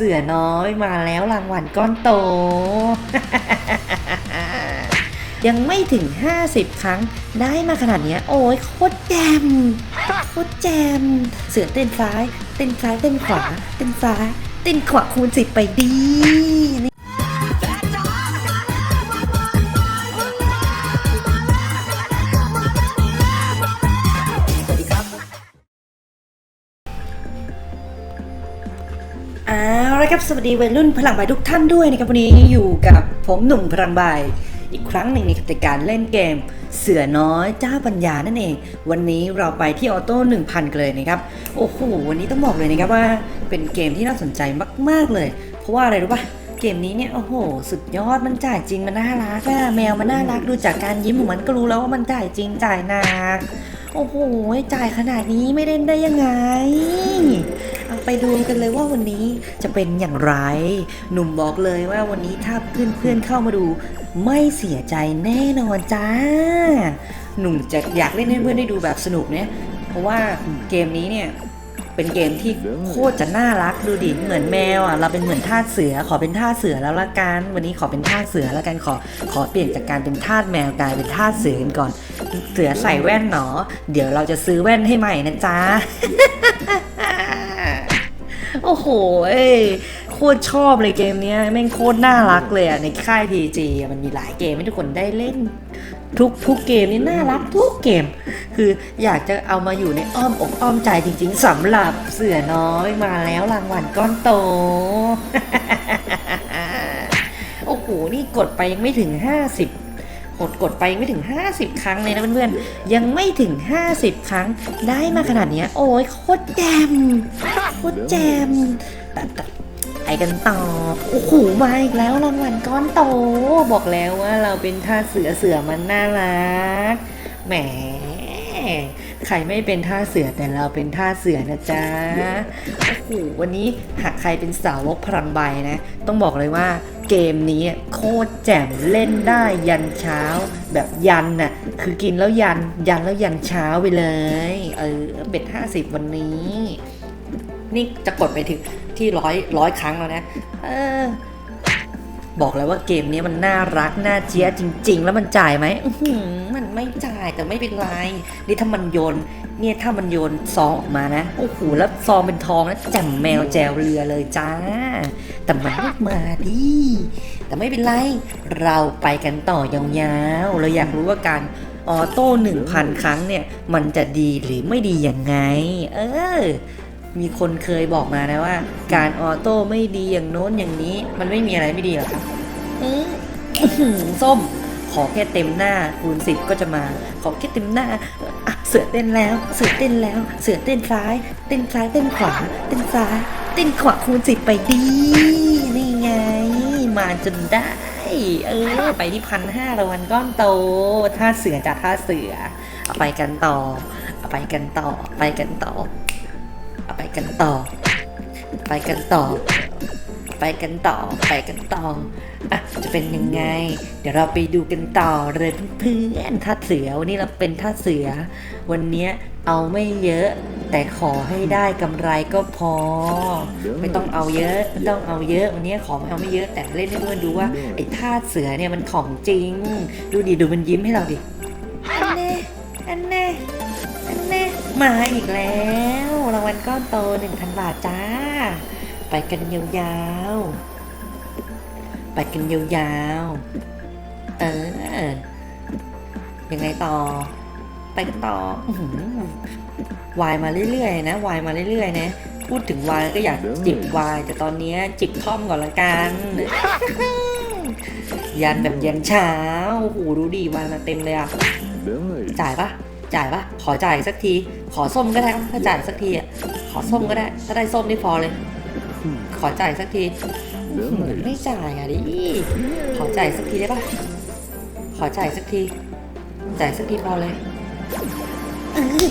เสือน้อยมาแล้วรางวัลก้อนโต ยังไม่ถึง 50 ครั้งได้มาขนาดนี้โอ้ยโคตรแจมโคตรแจม เสือเต้นซ้าย เต้นซ้ายเต้นขวา เต้นซ้าย เต้นขวาคูณสิบไปดี เอาละครับสวัสดีวัยรุ่นพลังใบทุกท่านด้วยนะครับวันนี้อยู่กับผมหนุ่มพลังใบอีกครั้งหนึ่งในการเล่นเกม เสือน้อยเจ้าปัญญานั่นเอง วันนี้เราไปที่ออโต้1000กันเลยนะครับโอ้โหวันนี้ต้องบอกเลยนะครับว่าเป็นเกมที่น่าสนใจมาก ๆเลย เพราะว่าอะไรรู้ปะเกมนี้เนี่ยโอ้โห สุดยอดมันจ่ายจริงมันน่ารักอะแมวมันน่ารักดูจากการยิ้มของมันก็รู้แล้วว่ามันจ่ายจริงจ่ายหนักโอ้โหจ่ายขนาดนี้ไม่เล่นได้ยังไง ไปดูกันเลยว่าวันนี้จะเป็นอย่างไร หนุ่มบอกเลยว่าวันนี้ถ้าเพื่อนๆเข้ามาดู ไม่เสียใจแน่นอนจ้า หนุ่มจะอยากเล่นให้เพื่อนได้ดูแบบสนุกเนี่ยเพราะว่าเกมนี้เนี่ยเป็นเกมที่โคตรจะน่ารักดูดิเหมือนแมวอะเราเป็นเหมือนทาสเสือขอเป็นทาสเสือแล้วละกันวันนี้ขอเป็นทาสเสือแล้วกันขอขอเปลี่ยนจากการเป็นทาสแมวกลายเป็นทาสเสือกันก่อน เสือใส่แว่นหนอ เดี๋ยวเราจะซื้อแว่นให้ใหม่นะจ๊ะ โอ้โห เอ้ยโคตรชอบเลยเกมเนี้ยแม่งโคตรน่ารักเลยอะในค่าย PG อะมันมีหลายเกมให้ทุกคนได้เล่น ทุกทุกเกมนี่น่ารักทุกเกม คืออยากจะเอามาอยู่ในอ้อมอกอ้อมใจจริง ๆสำหรับเสือน้อยมาแล้วรางวัลก้อนโต โอ้โห นี่กดไปยังไม่ถึง 50 กดกดไปไม่ถึง 50 ครั้งเลยนะเพื่อนๆ ยังไม่ถึง 50 ครั้งได้มาขนาดนี้โอ้ยโคตรแจมโคตรแจมแต่แต่ไปกันต่อ โอ้โห มาอีกแล้วรางวัลก้อนโต บอกแล้วว่าเราเป็นท่าเสือเสือมันน่ารัก แหม ใครไม่เป็นท่าเสือแต่เราเป็นท่าเสือนะจ๊ะ โอ้โห วันนี้หากใครเป็นสาวกพลังใบนะ ต้องบอกเลยว่า เกมนี้โคตรแจ่มเล่นได้ยันเช้า แบบยันน่ะคือกินแล้วยันยันแล้วยันเช้าไปเลย เออเบ็ดห้าสิบวันนี้ นี่จะกดไปถึงที่ร้อยร้อยครั้งแล้วนะ เออ บอกแล้วว่าเกมนี้มันน่ารัก น่าเจี๊ยจริง ๆ แล้วมันจ่ายไหมมันไม่จ่ายแต่ไม่เป็นไรนี่ถ้ามันโยน เนี่ยถ้ามันโยนซองออกมานะ โอ้โหแล้วซองเป็นทองนะแจ่มแมวแจวเรือเลยจ้า แต่มันไม่มาดิ แต่ไม่เป็นไร เราไปกันต่อยาวๆ เราอยากรู้ว่าการออโต้หนึ่งพันครั้งเนี่ย มันจะดีหรือไม่ดียังไง เออ มีคนเคยบอกมานะว่า การออโต้ไม่ดีอย่างโน้นอย่างนี้ มันไม่มีอะไรไม่ดีหรอกครับส้ม ขอแค่เต็มหน้าคูณสิบก็จะมา ขอแค่เต็มหน้าเสือเต้นแล้ว เสือเต้นแล้ว เสือเต้นซ้าย เต้นซ้ายเต้นขวา เต้นซ้าย เต้นขวาคูณสิบไปดีนี่ไง มาจนได้ เออ ไปที่พันห้ารางวัลก้อนโตท่าเสือจากท่าเสือ เอาไปกันต่อ เอาไปกันต่อ ไปกันต่อ เอาไปกันต่อ ไปกันต่อ ไปกันต่อ ไปกันต่อ อะ จะเป็นยังไง เดี๋ยวเราไปดูกันต่อเลยเพื่อนท่าเสือวันนี้เราเป็นท่าเสือ วันนี้เอาไม่เยอะ แต่ขอให้ได้กำไรก็พอ ไม่ต้องเอาเยอะไม่ต้องเอาเยอะ วันนี้ขอไม่เอาไม่เยอะแต่เล่นให้เพื่อนดูว่าไอ้ท่าเสือเนี่ยมันของจริง ดูดิดูมันยิ้มให้เราดิอันแน่อันแน่อันแน่มาอีกแล้ว อนโตหนึ่งพันบาทจ้า ไปกันยาวๆ ไปกันยาวๆ เออ ยังไงต่อ ไปกันต่ออื้อหือวายมาเรื่อยๆนะวายมาเรื่อยๆ นะ พูดถึงวายก็อยากจิบวายแต่ตอนเนี้ยจิบท่อมก่อนละกันยันแบบยันเช้าโอ้โหดูดีวายมาเต็มเลยอะจ่ายปะ จ่ายปะขอจ่ายสักที ขอส้มก็ได้ถ้าจ่ายสักทีอะขอส้มก็ได้ ถ้าได้ส้มนี่พอเลย ขอจ่ายสักที ไม่จ่ายอะดิขอจ่ายสักทีได้ปะขอจ่ายสักที จ่ายสักทีพอเลยอ้ย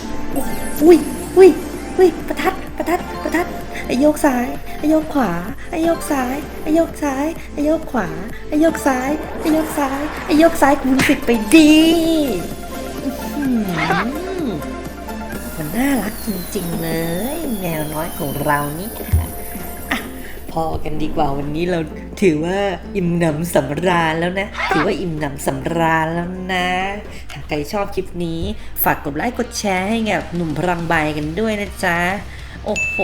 อุ้ยอุ้ยอุ้ยประทัดประทัดประทัดไอโยกซ้ายไอโยกขวาไอโยกซ้ายไอโยกซ้ายไอโยกขวาไอโยกซ้ายไอโยกซ้ายไอโยกซ้ายคูณสิบไปดี มันน่ารักจริงๆเลย แมวน้อยของเรานี่อะพพอกันดีกว่าวันนี้เราถือว่าอิ่มหนำสำราญแล้วนะ ถือว่าอิ่มหนำสำราญแล้วนะหากใครชอบคลิปนี้ ฝากกดไลค์กดแชร์ให้กับหนุ่มพลังใบกันด้วยนะจ๊ะ โอ้โห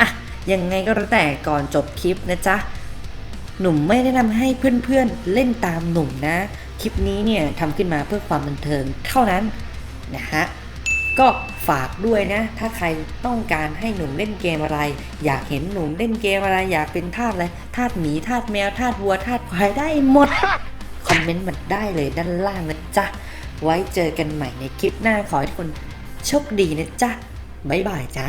อะยังไงก็แล้วแต่ก่อนจบคลิปนะจ๊ะหนุ่มไม่ได้ทำให้เพื่อนๆเล่นตามหนุ่มนะ คลิปนี้เนี่ยทำขึ้นมาเพื่อความบันเทิงเท่านั้นนะฮะก็ฝากด้วยนะ ถ้าใครต้องการให้หนุ่มเล่นเกมอะไร อยากเห็นหนุ่มเล่นเกมอะไร อยากเป็นทาสอะไรทาสหมีทาสแมวทาสวัวทาสควายได้หมด คอมเมนต์มาได้เลยด้านล่างนะจ๊ะ ไว้เจอกันใหม่ในคลิปหน้าขอให้ทุกคนโชคดีนะจ๊ะ บ๊ายบายจ้า